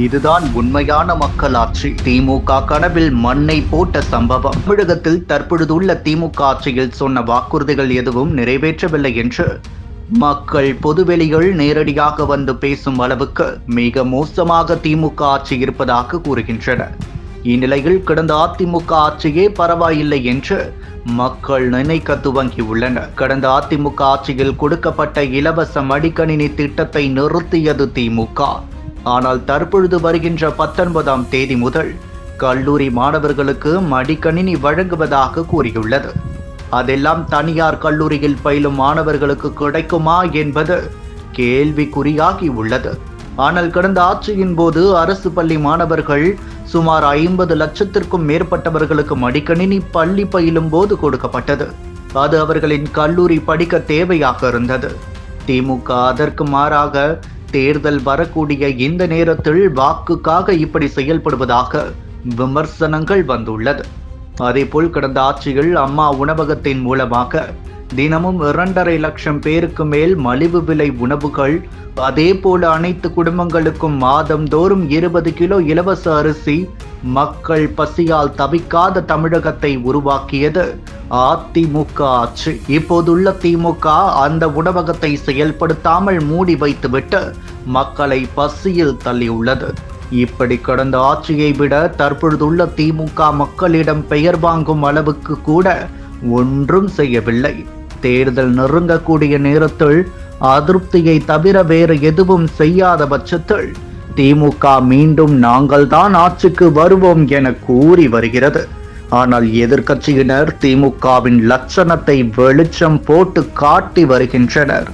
இதுதான் உண்மையான மக்களாட்சி. திமுக கனவில் மண்ணை போட்ட சம்பவம். தமிழகத்தில் தற்பொழுதுள்ள திமுக ஆட்சியில் சொன்ன வாக்குறுதிகள் எதுவும் நிறைவேற்றவில்லை என்று மக்கள் பொதுவெளிகள் நேரடியாக வந்து பேசும் அளவுக்கு மிக மோசமாக திமுக ஆட்சி இருப்பதாக கூறுகின்றனர். இந்நிலையில் கடந்த அதிமுக ஆட்சியே பரவாயில்லை என்று மக்கள் நினைக்க துவங்கியுள்ளனர். கடந்த அதிமுக ஆட்சியில் கொடுக்கப்பட்ட இலவச மடிக்கணினி திட்டத்தை நிறுத்தியது திமுக. ஆனால் தற்பொழுது வருகின்ற பத்தொன்பதாம் தேதி முதல் கல்லூரி மாணவர்களுக்கு மடிக்கணினி வழங்குவதாக கூறியுள்ளது. அதெல்லாம் தனியார் கல்லூரியில் பயிலும் மாணவர்களுக்கு கிடைக்குமா என்பது கேள்விக்குறியாகி உள்ளது. ஆனால் கடந்த ஆட்சியின் போது அரசு பள்ளி மாணவர்கள் சுமார் ஐம்பது லட்சத்திற்கும் மேற்பட்டவர்களுக்கு மடிக்கணினி பள்ளி பயிலும் போது கொடுக்கப்பட்டது. அது அவர்களின் கல்லூரி படிக்க தேவையாக இருந்தது. திமுக அதற்கு மாறாக தேர்தல் வரக்கூடிய இந்த நேரத்தில் வாக்குக்காக இப்படி செயல்படுவதாக விமர்சனங்கள் வந்துள்ளது. அதேபோல் கடந்த ஆட்சியில் அம்மா உணவகத்தின் மூலமாக தினமும் இரண்டரை லட்சம் பேருக்கு மேல் மலிவு விலை உணவுகள் அதே போல அனைத்து குடும்பங்களுக்கும் மாதந்தோறும் இருபது கிலோ இலவச அரிசி மக்கள் பசியால் தவிக்காத தமிழகத்தை உருவாக்கியது. அதிமுக ஆட்சி. இப்போதுள்ள திமுக அந்த உணவகத்தை செயல்படுத்தாமல் மூடி வைத்துவிட்டு மக்களை பசியில் தள்ளியுள்ளது. இப்படி கடந்த ஆட்சியை விட தற்பொழுதுள்ள திமுக மக்களிடம் பெயர் வாங்கும் அளவுக்கு கூட ஒன்றும் செய்யவில்லை. தேர்தல் நெருங்கக்கூடிய நேரத்தில் அதிருப்தியை தவிர வேறு எதுவும் செய்யாத பட்சத்தில் திமுக மீண்டும் நாங்கள்தான் ஆட்சிக்கு வருவோம் என கூறி வருகிறது. ஆனால் எதிர்க்கட்சியினர் திமுகவின் லட்சணத்தை வெளிச்சம் போட்டு காட்டி வருகின்றனர்.